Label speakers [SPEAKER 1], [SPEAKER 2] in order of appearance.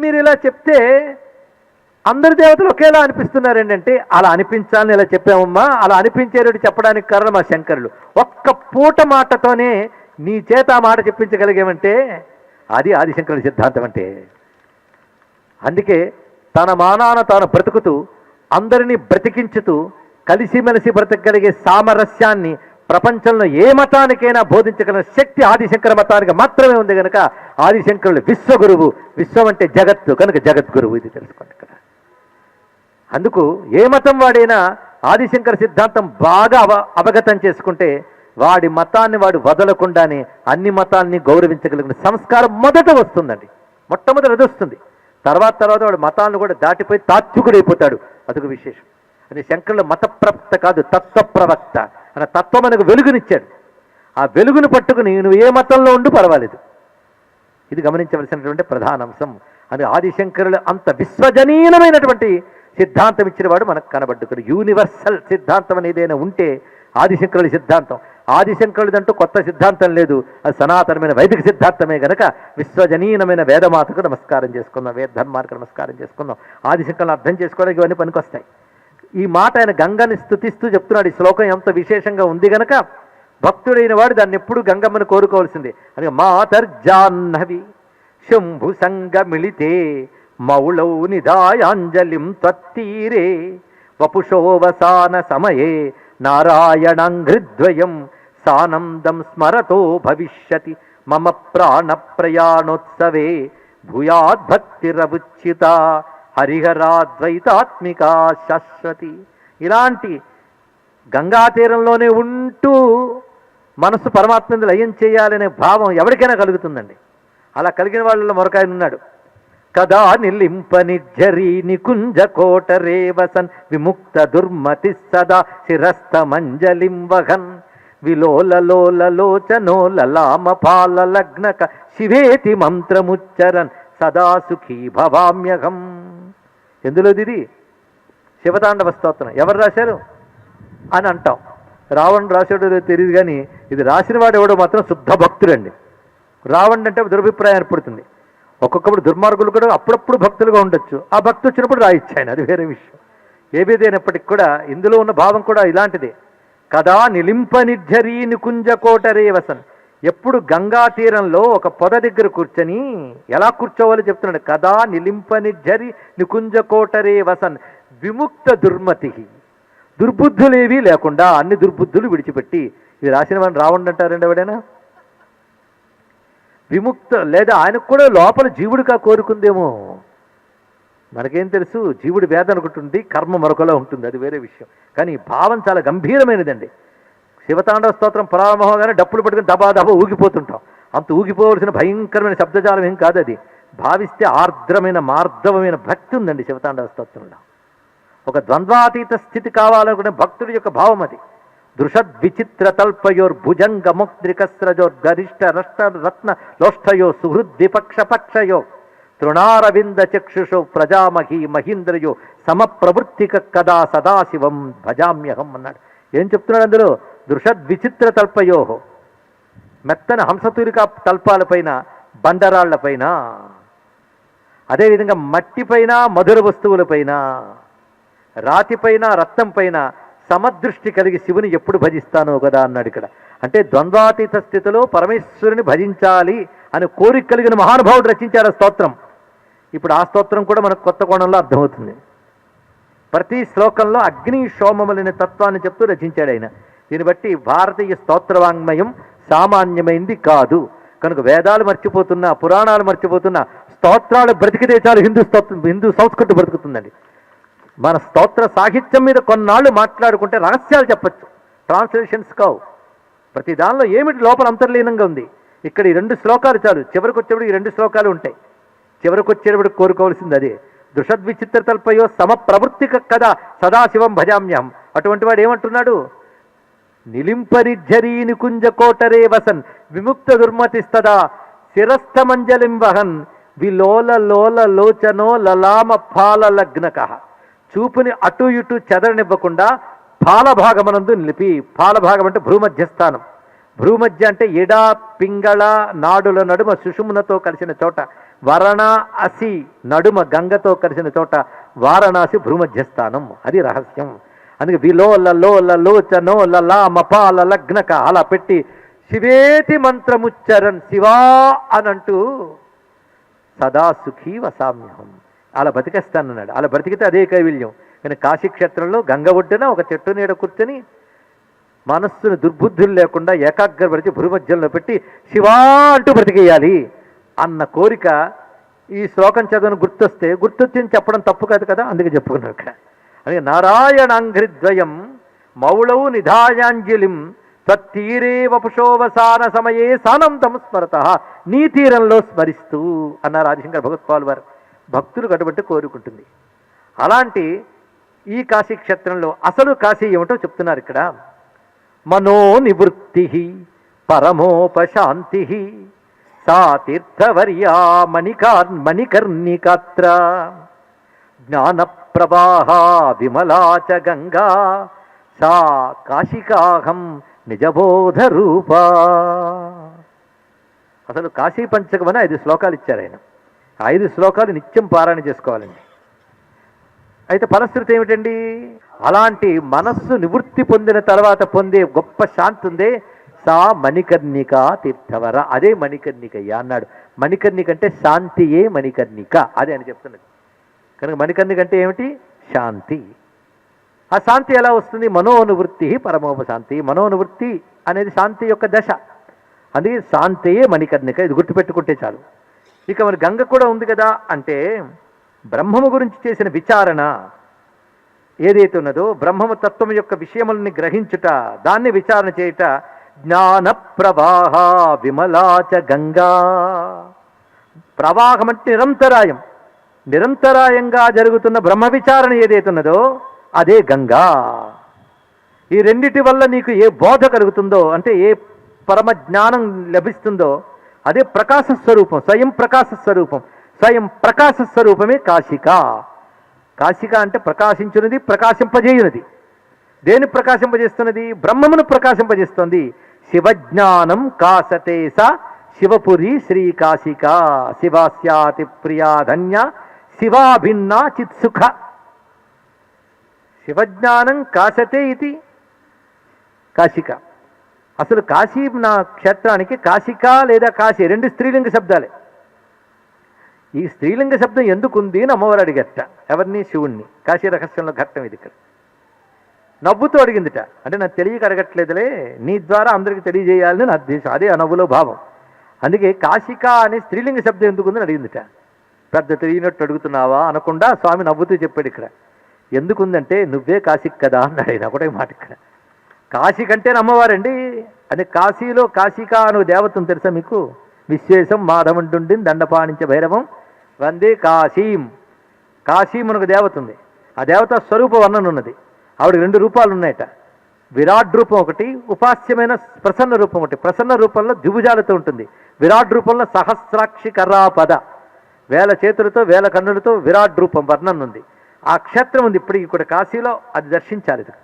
[SPEAKER 1] మీరు ఇలా చెప్తే అందరి దేవతలు ఒకేలా అనిపిస్తున్నారేంటంటే అలా అనిపించాలని ఇలా చెప్పామమ్మా అలా అనిపించేటట్టు చెప్పడానికి కారణం మా శంకరులు. ఒక్క పూట మాటతోనే నీ చేత ఆ మాట చెప్పించగలిగామంటే అది ఆదిశంకరుడి సిద్ధాంతం అంటే. అందుకే తన మానాన తాను బ్రతుకుతూ అందరినీ బ్రతికించుతూ కలిసిమెలిసి బ్రతకగలిగే సామరస్యాన్ని ప్రపంచంలో ఏ మతానికైనా బోధించగల శక్తి ఆదిశంకర మతానికి మాత్రమే ఉంది కనుక ఆదిశంకరుడు విశ్వగురువు. విశ్వం అంటే జగత్తు. కనుక జగద్గురువు ఇది తెలుసుకోండి ఇక్కడ. అందుకు ఏ మతం వాడైనా ఆదిశంకర సిద్ధాంతం బాగా అవ అవగతం చేసుకుంటే వాడి మతాన్ని వాడు వదలకుండానే అన్ని మతాల్ని గౌరవించగలిగిన సంస్కారం మొదట వస్తుందండి. మొట్టమొదటి అది వస్తుంది. తర్వాత తర్వాత వాడు మతాలను కూడా దాటిపోయి తాత్వికుడైపోతాడు. అదొక విశేషం. అది శంకరుల మత ప్రవక్త కాదు తత్వ ప్రవక్త అన్న తత్వం మనకు వెలుగునిచ్చాడు. ఆ వెలుగును పట్టుకుని నువ్వు ఏ మతంలో ఉండు పర్వాలేదు. ఇది గమనించవలసినటువంటి ప్రధాన అంశం. అని ఆదిశంకరులు అంత విశ్వజనీయమైనటువంటి సిద్ధాంతం ఇచ్చినవాడు మనకు కనబడ్డుకుడు యూనివర్సల్ సిద్ధాంతం అనేది ఏదైనా ఉంటే ఆదిశంకరుల సిద్ధాంతం. ఆదిశంకరుడిదంటూ కొత్త సిద్ధాంతం లేదు. అది సనాతనమైన వైదిక సిద్ధాంతమే గనక విశ్వజనీయమైన వేదమాతకు నమస్కారం చేసుకుందాం. వేద నమస్కారం చేసుకుందాం. ఆదిశంకరులు అర్థం చేసుకోవడానికి ఇవన్నీ పనికొస్తాయి. ఈ మాట ఆయన గంగని స్థుతిస్తూ చెప్తున్నాడు. ఈ శ్లోకం ఎంత విశేషంగా ఉంది గనక భక్తుడైన వాడు దాన్ని ఎప్పుడు గంగమ్మను కోరుకోవాల్సిందే. అందుకే మాతర్జాహ్నవి శంభు సంగమిళితే మౌళౌ నిదాయాంజలిం త్వత్తీరే వపుషోవసాన సమయే నారాయణాంఘ్రిద్వయం సానందం స్మరతో భవిష్యతి మమ ప్రాణ ప్రయాణోత్సవే భూయాద్భక్తిరవుచ్చిత హరిహరాద్వైతాత్మికా శాశ్వతి. ఇలాంటి గంగా తీరంలోనే ఉంటూ మనస్సు పరమాత్మని లయం చేయాలనే భావం ఎవరికైనా కలుగుతుందండి. అలా కలిగిన వాళ్ళలో మరొకాయన ఉన్నాడు. కదా నిలింపని నిర్జరి నికుంజ కోట రేవసన్ విముక్త దుర్మతి సదా శిరస్త మంజలిం వహన్ పాల లగ్నక శివేతి మంత్రముచ్చరన్ సదా సుఖీ భవామ్యహం ఎందులో ఇది? శివతాండవ స్తోత్రం. ఎవరు రాశారు? అని అంటాం. రావణ్ రాశాడో తెలియదు కానీ ఇది రాసిన వాడు ఎవడో మాత్రం శుద్ధ భక్తుడండి. రావండి అంటే దురభిప్రాయం ఏర్పడుతుంది. ఒక్కొక్కప్పుడు దుర్మార్గులు కూడా అప్పుడప్పుడు భక్తులుగా ఉండొచ్చు. ఆ భక్తి వచ్చినప్పుడు రాయిచ్చు ఆయన అది వేరే విషయం. ఏవేదైనప్పటికి కూడా ఇందులో ఉన్న భావం కూడా ఇలాంటిదే. కదా నిలింప నిర్జరీ నికుంజ కోటరే వసన్. ఎప్పుడు గంగా తీరంలో ఒక పొద దగ్గర కూర్చొని ఎలా కూర్చోవాలో చెప్తున్నాడు? కదా నిలింప నిర్జరి నికుంజ కోటరే వసన్. విముక్త దుర్మతి దుర్బుద్ధులేవీ లేకుండా అన్ని దుర్బుద్ధులు విడిచిపెట్టి ఇది రాసిన వాడిని రావండి అంటారండి ఎవడైనా? విముక్త లేదా ఆయనకు కూడా లోపల జీవుడిగా కోరుకుందేమో. మనకేం తెలుసు? జీవుడి వేద అనుకుంటుంది కర్మ మరొకలా ఉంటుంది అది వేరే విషయం. కానీ భావం చాలా గంభీరమైనదండి. శివతాండవ స్తోత్రం ప్రారంభంగానే డప్పులు పట్టుకుని దబా దబా ఊగిపోతుంటాం. అంత ఊగిపోవలసిన భయంకరమైన శబ్దజాలం ఏం కాదు అది భావిస్తే ఆర్ద్రమైన మార్ధవమైన భక్తి ఉందండి శివతాండవ స్తోత్రంలో. ఒక ద్వంద్వాతీత స్థితి కావాలనుకునే భక్తుడి యొక్క భావం అది. దృషద్ విచిత్ర తల్పయోర్ భుజంగ గరిష్ట రష్ట రత్న లోష్ఠయో సుహృద్ పక్షయో తృణారవింద చక్షుషో ప్రజామహి మహీంద్రయో సమప్రవృత్తిక కదా సదాశివం భజామ్యహం అన్నాడు. ఏం చెప్తున్నాడు అందులో? దృషద్విచిత్ర తల్పయో మెత్తన హంసతూరిక తల్పాలపైన బండరాళ్ళపైన అదేవిధంగా మట్టిపైన మధుర వస్తువులపైన రాతిపైన రత్నం పైన సమదృష్టి కలిగి శివుని ఎప్పుడు భజిస్తానో కదా అన్నాడు ఇక్కడ. అంటే ద్వంద్వాతీత స్థితిలో పరమేశ్వరుని భజించాలి అని కోరిక కలిగిన మహానుభావుడు రచించారు ఆ స్తోత్రం. ఇప్పుడు ఆ స్తోత్రం కూడా మనకు కొత్త కోణంలో అర్థమవుతుంది. ప్రతి శ్లోకంలో అగ్ని సోమములనే తత్వాన్ని చెప్తూ రచించాడు ఆయన. దీన్ని బట్టి భారతీయ స్తోత్రవాంగ్మయం సామాన్యమైంది కాదు. కనుక వేదాలు మర్చిపోతున్నా పురాణాలు మర్చిపోతున్నా స్తోత్రాలు బ్రతికితే చాలు హిందూ స్తోత్రం హిందూ సంస్కృతి బ్రతుకుతుందండి. మన స్తోత్ర సాహిత్యం మీద కొన్నాళ్ళు మాట్లాడుకుంటే రహస్యాలు చెప్పచ్చు. ట్రాన్స్లేషన్స్ కావు. ప్రతి దానిలో ఏమిటి లోపల అంతర్లీనంగా ఉంది? ఇక్కడ ఈ రెండు శ్లోకాలు చాలు. చివరికి వచ్చేప్పుడు ఈ రెండు శ్లోకాలు ఉంటాయి. చివరికి వచ్చేటప్పుడు కోరుకోవాల్సింది అదే. దృషద్విచిత్ర తల్పయో సమప్రవృత్తిక కదా సదాశివం భజామ్యం అటువంటి వాడు ఏమంటున్నాడు? నిలింపరిఝరీ కుంజకోటరే వసన్ విముక్త దుర్మతిస్తదా శిరస్థమంజలిం వహన్ విలోల లోల లోచనో లలామ ఫాల లగ్నక. చూపుని అటు ఇటు చెదరనివ్వకుండా పాలభాగమనందు నిలిపి పాలభాగం అంటే భూమధ్యస్థానం భ్రూమధ్య అంటే ఎడ పింగళ నాడుల నడుమ సుషుమునతో కలిసిన చోట వరణ అసి నడుమ గంగతో కలిసిన చోట వారణాసి భ్రూమధ్య స్థానం అది రహస్యం. అందుకే విలో లలో లోచ నో లలా మపాల లగ్నక అలా పెట్టి శివేతి మంత్రముచ్చరన్ శివా అనంటూ సదా సుఖీ వసామ్యహం అలా బతికేస్తానన్నాడు. అలా బ్రతికితే అదే కైవిల్యం. కానీ కాశీక్షేత్రంలో గంగ ఒడ్డున ఒక చెట్టు నీడ కూర్చొని మనస్సును దుర్బుద్ధులు లేకుండా ఏకాగ్రపరిచి భూమధ్యంలో పెట్టి శివా అంటూ బ్రతికేయాలి అన్న కోరిక ఈ శ్లోకం చదువును గుర్తొస్తే గుర్తొచ్చింది చెప్పడం తప్పు కాదు కదా? అందుకే చెప్పుకున్నాడు ఇక్కడ అందుకే నారాయణాంఘ్రిద్వయం మౌళవు నిధాయాంజలిం తత్తీరే వపుషోవసాన సమయే సానంతం స్మరత నీ తీరంలో స్మరిస్తూ అన్నారు ఆదిశంకర భగవత్పాల్ వారు. భక్తులు కట్టుబట్టి కోరుకుంటుంది. అలాంటి ఈ కాశీ క్షేత్రంలో అసలు కాశీ ఏమిటో చెప్తున్నారు ఇక్కడ. మనో నివృత్తి పరమోపశాంతి సా తీర్థవర్యా మణికార్ మణికర్ణికాత్ర జ్ఞాన ప్రవాహ విమలాచ గంగా సా కాశికాహం నిజబోధ రూపా అసలు కాశీ పంచకమని ఐదు శ్లోకాలు ఇచ్చారు ఆయన. ఐదు శ్లోకాలు నిత్యం పారాయణ చేసుకోవాలండి. అయితే పరిస్థితి ఏమిటండి? అలాంటి మనస్సు నివృత్తి పొందిన తర్వాత పొందే గొప్ప శాంతి ఉందే సా మణికర్ణిక తీర్థవర. అదే మణికర్ణికయ్య అన్నాడు. మణికర్ణిక అంటే శాంతియే మణికర్ణిక. అదే అని చెప్తున్నది. కనుక మణికర్ణిక అంటే ఏమిటి? శాంతి. ఆ శాంతి ఎలా వస్తుంది? మనోనువృత్తి పరమోపశాంతి. మనోనువృత్తి అనేది శాంతి యొక్క దశ. అది శాంతియే మణికర్ణిక. ఇది గుర్తుపెట్టుకుంటే చాలు. ఇక మరి గంగ కూడా ఉంది కదా అంటే బ్రహ్మము గురించి చేసిన విచారణ ఏదైతే ఉన్నదో బ్రహ్మము తత్వం యొక్క విషయములని గ్రహించుట దాన్ని విచారణ చేయుట జ్ఞాన ప్రవాహ విమలాచ గంగా. ప్రవాహం అంటే నిరంతరాయం. నిరంతరాయంగా జరుగుతున్న బ్రహ్మ విచారణ ఏదైతే ఉన్నదో అదే గంగా. ఈ రెండిటి వల్ల నీకు ఏ బోధ కలుగుతుందో అంటే ఏ పరమ జ్ఞానం లభిస్తుందో అదే ప్రకాశ స్వరూపం స్వయం ప్రకాశ స్వరూపం. స్వయం ప్రకాశ స్వరూపమే కాశిక. కాశిక అంటే ప్రకాశించున్నది ప్రకాశింపజేయునది దేని ప్రకాశింపజేస్తున్నది? బ్రహ్మమును ప్రకాశింపజేస్తుంది. శివజ్ఞానం కాసతే స శివపురి శ్రీ కాశిక శివాస్యాతి ప్రియాధన్య శివాభిన్న చిత్సుఖ శివజ్ఞానం కాసతే ఇది కాశిక. అసలు కాశీ నా క్షేత్రానికి కాశిక లేదా కాశీ? రెండు స్త్రీలింగ శబ్దాలే. ఈ స్త్రీలింగ శబ్దం ఎందుకుంది అని అమ్మవారు అడిగట. ఎవరిని? శివుణ్ణి. కాశీ రహస్యంలో ఘట్టం ఇది ఇక్కడ. నవ్వుతూ అడిగిందిట. అంటే నాకు తెలియక అడగట్లేదులే. నీ ద్వారా అందరికీ తెలియజేయాలని నా ఉద్దేశం. అదే ఆ నవ్వులో భావం. అందుకే కాశిక అనే స్త్రీలింగ శబ్దం ఎందుకుందని అడిగిందిట. పెద్ద తెలియనట్టు అడుగుతున్నావా అనకుండా స్వామి నవ్వుతూ చెప్పాడు ఇక్కడ. ఎందుకుందంటే నువ్వే కాశిక్ కదా అన్నాడు ఆయన. ఒకటే మాట ఇక్కడ. కాశీ కంటే అమ్మవారండి అది కాశీలో కాశిక అను దేవతను తెలుసా మీకు? విశ్వేశం మాధవంటుండి దండపాణించ భైరవం. వందే కాశీం. కాశీం మనకు ఒక దేవత ఉంది. ఆ దేవత స్వరూప వర్ణన ఉన్నది. ఆవిడ రెండు రూపాలు ఉన్నాయట విరాట్ రూపం ఒకటి ఉపాస్యమైన ప్రసన్న రూపం ఒకటి. ప్రసన్న రూపంలో ద్విభుజాలతో ఉంటుంది. విరాట్ రూపంలో సహస్రాక్షి కర్రాపద. వేల చేతులతో వేల కన్నులతో విరాట్ రూపం వర్ణన ఉంది. ఆ క్షేత్రం ఉంది. ఇప్పుడు ఇక్కడ కాశీలో అది దర్శించాలి. ఇది